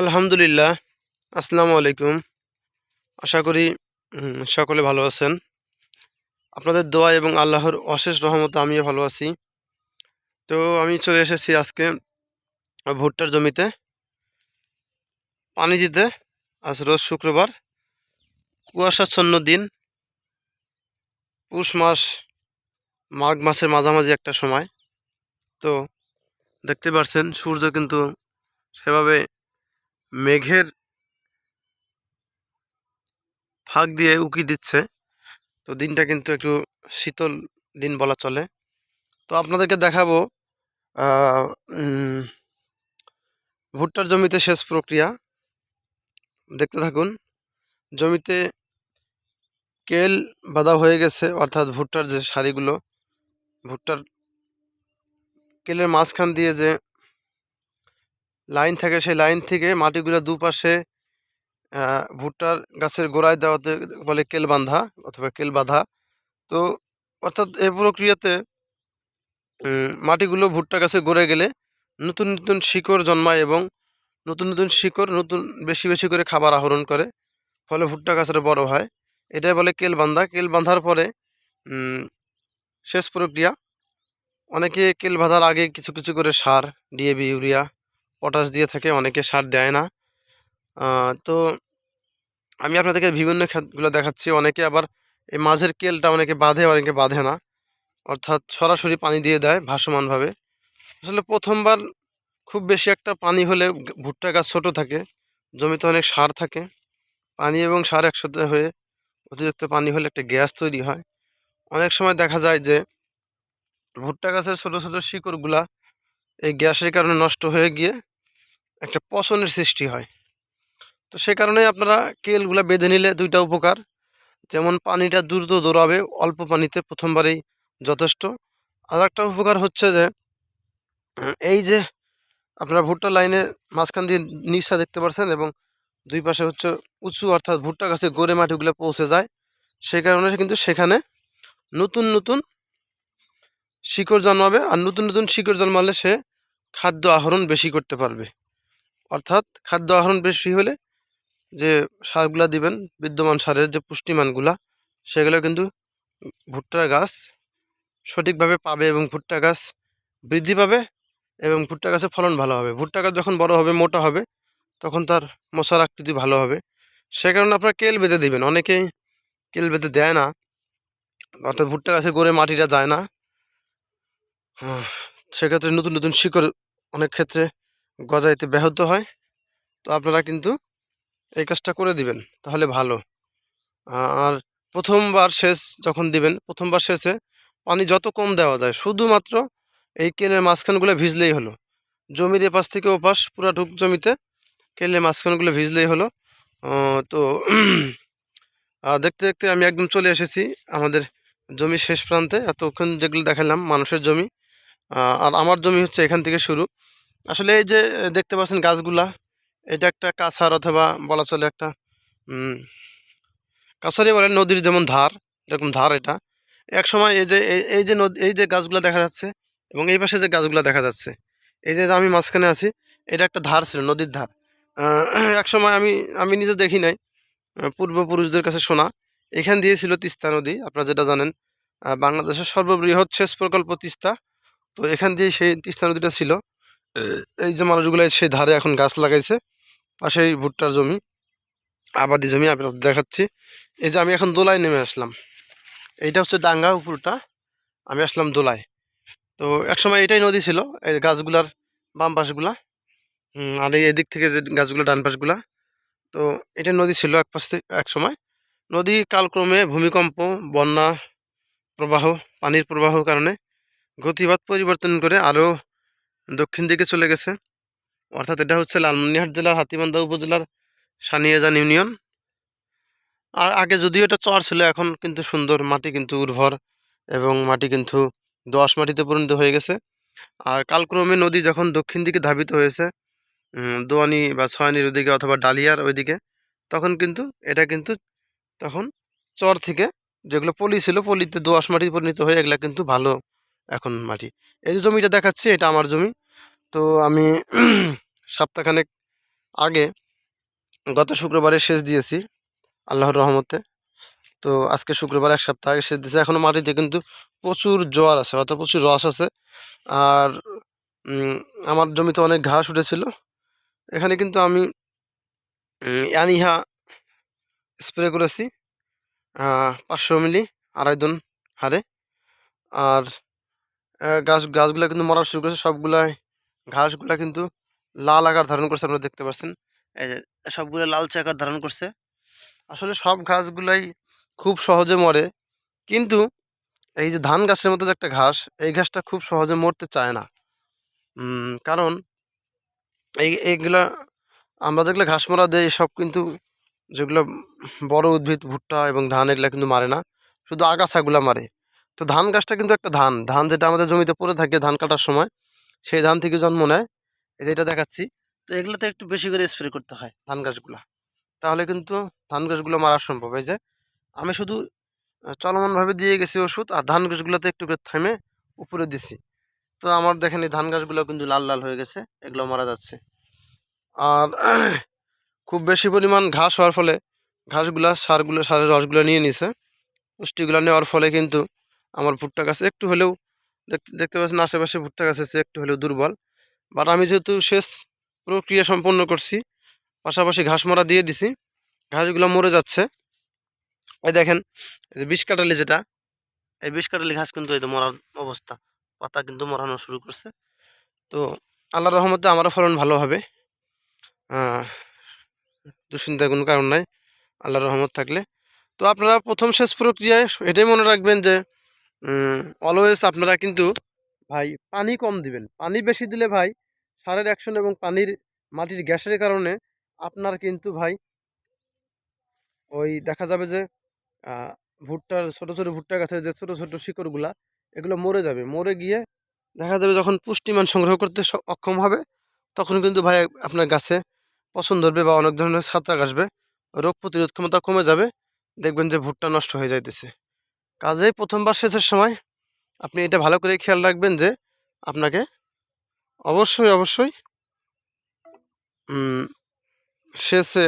আলহামদুলিল্লাহ, আসসালামু আলাইকুম। আশা করি সকলে ভালো আছেন। আপনাদের দোয়া এবং আল্লাহর অশেষ রহমত আমিও ভালো আছি। তো আমি চলে এসেছি আজকে ভুট্টার জমিতে। পানি দিতে, আজ রোজ শুক্রবার। কুয়াশাচ্ছন্ন দিন। পুষ মাস, মাঘ মাসের মাঝামাঝি একটা সময়। তো দেখতে পাচ্ছেন সূর্য কিন্তু সেভাবে মেঘের ফাঁক দিয়ে উকি দিচ্ছে। তো দিনটা কিন্তু একটু শীতল দিন বলা চলে। তো আপনাদেরকে দেখাবো ভুট্টার জমিতে সেচ প্রক্রিয়া। দেখতে থাকুন, জমিতে কেল বাঁধা হয়ে গেছে, অর্থাৎ ভুট্টার যে সারিগুলো, ভুট্টার কেলের মাঝখান দিয়ে যে লাইন থাকে, সেই লাইন থেকে মাটিগুলো দুপাশে ভুট্টার গাছের গোড়ায় দেওয়াতে বলে কেল বাঁধা অথবা কেল বাঁধা। তো, অর্থাৎ এই প্রক্রিয়াতে মাটিগুলো ভুট্টা গাছে গড়ে গেলে নতুন নতুন শিকড় জন্মায় এবং নতুন নতুন শিকড় নতুন, বেশি বেশি করে খাবার আহরণ করে, ফলে ভুট্টা গাছটা বড় হয়। এটাই বলে কেল বাঁধা। কেল বাঁধার পরে শেষ প্রক্রিয়া, অনেকে কেল বাঁধার আগে কিছু কিছু করে সার ডিএবি ইউরিয়া পটাশ দিয়ে থাকে, অনেকে সার দেয় না। তো আমি আপনাদেরকে বিভিন্ন ক্ষেতগুলো দেখাচ্ছি। অনেকে আবার এই মাঝের কেলটা অনেকে বাঁধে অনেকে বাঁধে না। অর্থাৎ সরাসরি পানি দিয়ে দেয় ভাসমানভাবে। আসলে প্রথমবার খুব বেশি একটা পানি হলে ভুট্টা গাছ ছোটো থাকে, জমিতে অনেক সার থাকে। পানি এবং সার একসাথে হয়ে অতিরিক্ত পানি হলে একটা গ্যাস তৈরি হয়। অনেক সময় দেখা যায় যে ভুট্টা গাছের ছোটো ছোটো শিকড়গুলা এই গ্যাসের কারণে নষ্ট হয়ে গিয়ে একটা পচনের সৃষ্টি হয়। তো সে কারণে আপনারা কেলগুলা বেঁধে নিলে দুইটা উপকার। যেমন পানিটা দ্রুত দৌড়াবে, অল্প পানিতে প্রথমবারেই যথেষ্ট। আর একটা উপকার হচ্ছে যে, এই যে আপনারা ভুট্টা লাইনের মাঝখান দিয়ে নিশা দেখতে পাচ্ছেন এবং দুই পাশে হচ্ছে উঁচু অর্থাৎ ভুট্টা গাছে গড়ে মাটিগুলো পৌঁছে যায়, সে কারণে কিন্তু সেখানে নতুন নতুন শিকড় জন্মাবে। আর নতুন নতুন শিকড় জন্মালে সে খাদ্য আহরণ বেশি করতে পারবে। অর্থাৎ খাদ্য আহরণ বেশি হলে যে সারগুলা দিবেন, বিদ্যমান সারের যে পুষ্টিমানগুলা, সেগুলো কিন্তু ভুট্টা গাছ সঠিকভাবে পাবে এবং ভুট্টা গাছ বৃদ্ধি পাবে এবং ভুট্টা গাছের ফলন ভালো হবে। ভুট্টা গাছ যখন বড় হবে, মোটা হবে, তখন তার মশার আকৃতি ভালো হবে। সে কারণে আপনারা কেল বেঁধে দিবেন। অনেকেই কেল বেঁধে দেয় না, অর্থাৎ ভুট্টা গাছে গড়ে মাটিটা যায় না। সেক্ষেত্রে নতুন নতুন শিকড় অনেক ক্ষেত্রে গজাইতে ব্যাহত হয়। তো আপনারা কিন্তু এই কাজটা করে দিবেন, তাহলে ভালো। আর প্রথমবার সেচ যখন দিবেন, প্রথমবার সেচে পানি যত কম দেওয়া যায়, শুধুমাত্র এই কেলের মাঝখানগুলো ভিজলেই হলো। জমির এপাশ থেকে ওপাশ পুরা পুরাটুক জমিতে কেলের মাঝখানগুলো ভিজলেই হলো। তো দেখতে দেখতে আমি একদম চলে এসেছি আমাদের জমি শেষ প্রান্তে। এতক্ষণ যেগুলো দেখালাম, মানুষের জমি। আর আমার জমি হচ্ছে এখান থেকে শুরু। আসলে এই যে দেখতে পাচ্ছেন গাছগুলা, এটা একটা কাছার অথবা বলা চলে একটা কাছারি বলে নদীর যেমন ধার, এরকম ধার এটা। এক সময় এই যে এই- যে নদী, এই যে গাছগুলো দেখা যাচ্ছে এবং এই পাশে যে গাছগুলো দেখা যাচ্ছে, এই যে আমি মাঝখানে আছি, এটা একটা ধার ছিল, নদীর ধার। এক সময় আমি আমি নিজে দেখি নাই পূর্বপুরুষদের কাছে শোনা। এখান দিয়ে ছিল তিস্তা নদী, আপনারা যেটা জানেন বাংলাদেশের সর্ববৃহৎ সেচ প্রকল্প তিস্তা। তো এখান দিয়ে সেই তিস্তা নদীটা ছিল। এই যে মানুষগুলো সেই ধারে এখন গাছ লাগাইছে, পাশেই ভুট্টার জমি, আবাদি জমি আপনাদের দেখাচ্ছি। এই যে আমি এখন দোলায় নেমে আসলাম। এইটা হচ্ছে ডাঙ্গা উপরটা, আমি আসলাম দোলায়। তো একসময় এটাই নদী ছিল, এই গাছগুলার বাম পাশগুলা আর এই এদিক থেকে যে গাছগুলো, ডান পাশগুলা। তো এটা নদী ছিল এক পাশ থেকে, এক সময়। নদী কালক্রমে ভূমিকম্প, বন্যা প্রবাহ, পানির প্রবাহ কারণে গতিবাদ পরিবর্তন করে আরও দক্ষিণ দিকে চলে গেছে। অর্থাৎ এটা হচ্ছে লালমনিরহাট জেলার, হাতিবান্ধা উপজেলার সানিয়াজান ইউনিয়ন। আর আগে যদিও এটা চর ছিল, এখন কিন্তু সুন্দর মাটি কিন্তু উর্বর এবং মাটি কিন্তু দোআঁশ মাটিতে পরিণত হয়ে গেছে। আর কালক্রমে নদী যখন দক্ষিণ দিকে ধাবিত হয়েছে দোয়ানি বা ছয়ানির ওদিকে অথবা ডালিয়ার ওইদিকে, তখন কিন্তু এটা কিন্তু তখন চর থেকে যেগুলো পলি ছিল, পলিতে দোআঁশ মাটি পরিণত হয়ে এগুলো কিন্তু ভালো এখন মাটি। এই যে জমিটা দেখাচ্ছি, এটা আমার জমি। তো আমি সপ্তাহখানেক আগে গত শুক্রবারে সেচ দিয়েছি, আল্লাহর রহমতে। তো আজকে শুক্রবার, এক সপ্তাহ আগে সেচ দিয়েছি। এখনও মাটিতে কিন্তু প্রচুর জোয়ার আছে, অর্থাৎ প্রচুর রস আছে। আর আমার জমিতে অনেক ঘাস উঠেছিল। এখানে কিন্তু আমি অ্যানিহা স্প্রে করেছি পাঁচশো মিলি আড়াই দন হারে। আর গাছ, গাছগুলো কিন্তু মরা শুরু করেছে সবগুলাই ঘাসগুলা কিন্তু লাল আকার ধারণ করছে আপনারা দেখতে পাচ্ছেন। এই যে, সবগুলো লালচে আকার ধারণ করছে। আসলে সব ঘাসগুলাই খুব সহজে মরে। কিন্তু এই যে ধান গাছের মতো যে একটা ঘাস, এই ঘাসটা খুব সহজে মরতে চায় না। কারণ এই, এইগুলা আমরা যেগুলো ঘাস মারা দেয় সব কিন্তু যেগুলো বড় উদ্ভিদ, ভুট্টা এবং ধান, এগুলো কিন্তু মারে না। শুধু আগাছাগুলা মারে। তো ধান গাছটা কিন্তু একটা ধান। ধান যেটা আমাদের জমিতে পড়ে থাকে ধান কাটার সময়, সেই ধান থেকে জন্ম নেয়। এই যে এটা দেখাচ্ছি। তো এগুলোতে একটু বেশি করে স্প্রে করতে হয় ধান গাছগুলো। তাহলে কিন্তু ধান গাছগুলো মারা সম্ভব। এই যে আমি শুধু চলমানভাবে দিয়ে গেছি ওষুধ আর ধান গাছগুলোতে একটু করে থেমে উপরে দিছি। তো আমার দেখেন এই ধান গাছগুলো কিন্তু লাল লাল হয়ে গেছে, এগুলো মারা যাচ্ছে। আর খুব বেশি পরিমাণ ঘাস হওয়ার ফলে, ঘাসগুলা, সারগুলো, সারের রসগুলো নিয়ে নিছে। পুষ্টিগুলো নেওয়ার ফলে কিন্তু আমার ভুট্টা গাছ একটু হলেও দেখতে পাচ্ছেন আশেপাশে ভুট্টা গাছ আছে, একটু হলেও দুর্বল। বাট আমি যেহেতু শেষ প্রক্রিয়া সম্পন্ন করছি, পাশাপাশি ঘাস মারা দিয়ে দিছি, ঘাসগুলো মরে যাচ্ছে। এই দেখেন, এই যে বিষ কাটালি যেটা, এই বিষ কাটালি ঘাস কিন্তু এই তো মরার অবস্থা, পাতা কিন্তু মরানো শুরু করছে। তো আল্লাহ রহমতে আমারও ফলন ভালো হবে। দুশ্চিন্তার কোনো কারণ নাই, আল্লাহর রহমত থাকলে। তো আপনারা প্রথম শেষ প্রক্রিয়ায় এটাই মনে রাখবেন যে অলওয়েজ আপনারা কিন্তু ভাই পানি কম দিবেন। পানি বেশি দিলে ভাই সারের অ্যাকশন এবং পানির মাটির গ্যাসের কারণে আপনার কিন্তু ভাই ওই দেখা যাবে যে ভুট্টার ছোট ছোট ভুট্টা গাছের যে ছোট ছোট শিকড়গুলা, এগুলো মরে যাবে। মরে গিয়ে দেখা যাবে যখন পুষ্টিমান সংগ্রহ করতে অক্ষম হবে, তখন কিন্তু ভাই আপনার গাছে পছন্দ ধরবে বা অনেক ধরনের ছাত্রাক আসবে। রোগ প্রতিরোধ ক্ষমতা কমে যাবে। দেখবেন যে ভুট্টা নষ্ট হয়ে যাইতেছে। কাজেই প্রথমবার শেষের সময় আপনি এটা ভালো করে খেয়াল রাখবেন যে আপনাকে অবশ্যই অবশ্যই শেষে সেচে